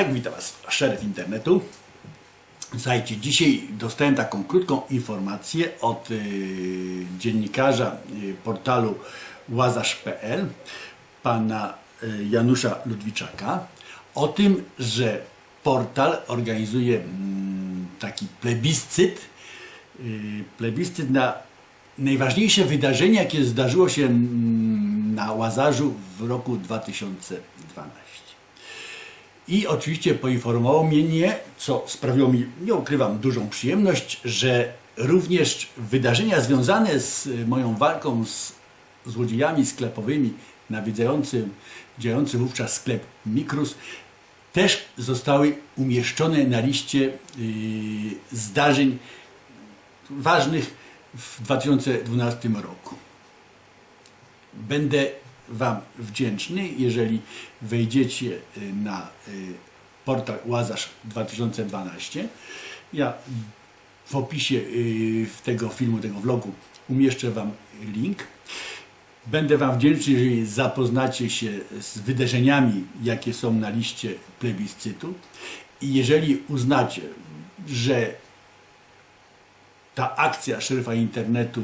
Marek, witam Was, szereg internetu. Słuchajcie, dzisiaj dostałem taką krótką informację od y, dziennikarza y, portalu łazarz.pl, pana y, Janusza Ludwiczaka, o tym, że portal organizuje mm, taki plebiscyt, y, plebiscyt na najważniejsze wydarzenie, jakie zdarzyło się mm, na Łazarzu w roku 2012. I oczywiście poinformował mnie, co sprawiło mi, nie ukrywam, dużą przyjemność, że również wydarzenia związane z moją walką z złodziejami sklepowymi nawiedzającym, działający wówczas sklep Mikrus też zostały umieszczone na liście yy, zdarzeń ważnych w 2012 roku. Będę Wam wdzięczny, jeżeli wejdziecie y, na y, portal Łazarz 2012. Ja w opisie y, tego filmu, tego vlogu umieszczę Wam link. Będę Wam wdzięczny, jeżeli zapoznacie się z wydarzeniami, jakie są na liście plebiscytu i jeżeli uznacie, że ta akcja szeryfa internetu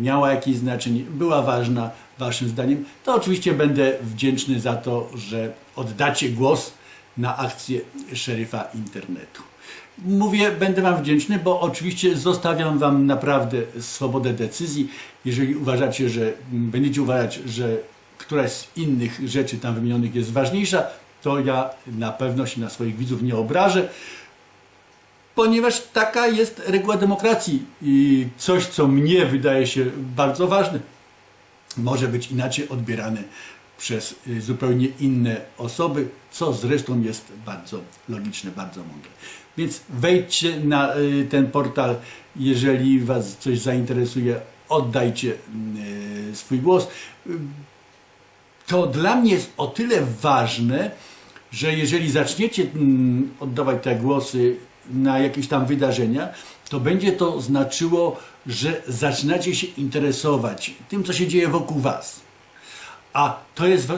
miała jakieś znaczenie, była ważna Waszym zdaniem, to oczywiście będę wdzięczny za to, że oddacie głos na akcję szeryfa internetu. Mówię, będę Wam wdzięczny, bo oczywiście zostawiam Wam naprawdę swobodę decyzji. Jeżeli uważacie, że będziecie uważać, że któraś z innych rzeczy tam wymienionych jest ważniejsza, to ja na pewno się na swoich widzów nie obrażę ponieważ taka jest reguła demokracji i coś, co mnie wydaje się bardzo ważne, może być inaczej odbierane przez y, zupełnie inne osoby, co zresztą jest bardzo logiczne, bardzo mądre. Więc wejdźcie na y, ten portal, jeżeli Was coś zainteresuje, oddajcie y, swój głos. To dla mnie jest o tyle ważne, że jeżeli zaczniecie mm, oddawać te głosy na jakieś tam wydarzenia, to będzie to znaczyło, że zaczynacie się interesować tym, co się dzieje wokół Was. A to jest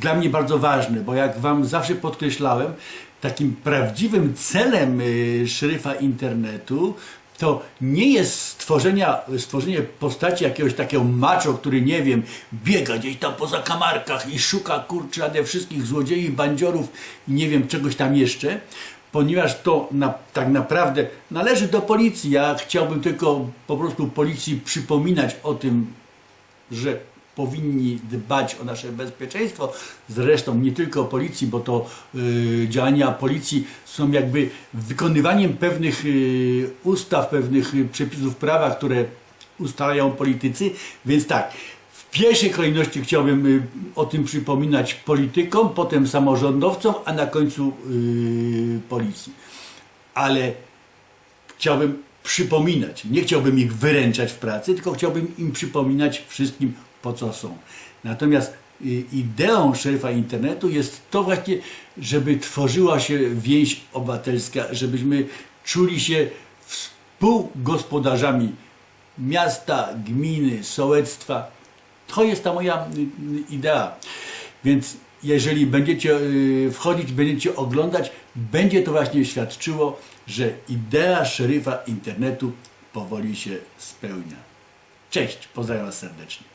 dla mnie bardzo ważne, bo jak Wam zawsze podkreślałem, takim prawdziwym celem y, szeryfa internetu to nie jest stworzenia, stworzenie postaci jakiegoś takiego macho, który nie wiem, biega gdzieś tam poza kamarkach i szuka kurczę wszystkich złodziei, bandziorów i nie wiem czegoś tam jeszcze, ponieważ to na, tak naprawdę należy do policji. Ja chciałbym tylko po prostu policji przypominać o tym, że powinni dbać o nasze bezpieczeństwo. Zresztą nie tylko policji, bo to y, działania policji są jakby wykonywaniem pewnych y, ustaw, pewnych przepisów prawa, które ustalają politycy. Więc tak, pierwszej kolejności chciałbym y, o tym przypominać politykom, potem samorządowcom, a na końcu yy, policji. Ale chciałbym przypominać, nie chciałbym ich wyręczać w pracy, tylko chciałbym im przypominać wszystkim, po co są. Natomiast y, ideą szeryfa internetu jest to właśnie, żeby tworzyła się więź obywatelska, żebyśmy czuli się współgospodarzami miasta, gminy, sołectwa, to jest ta moja y, y, idea. Więc jeżeli będziecie y, wchodzić, będziecie oglądać, będzie to właśnie świadczyło, że idea szeryfa internetu powoli się spełnia. Cześć, pozdrawiam serdecznie.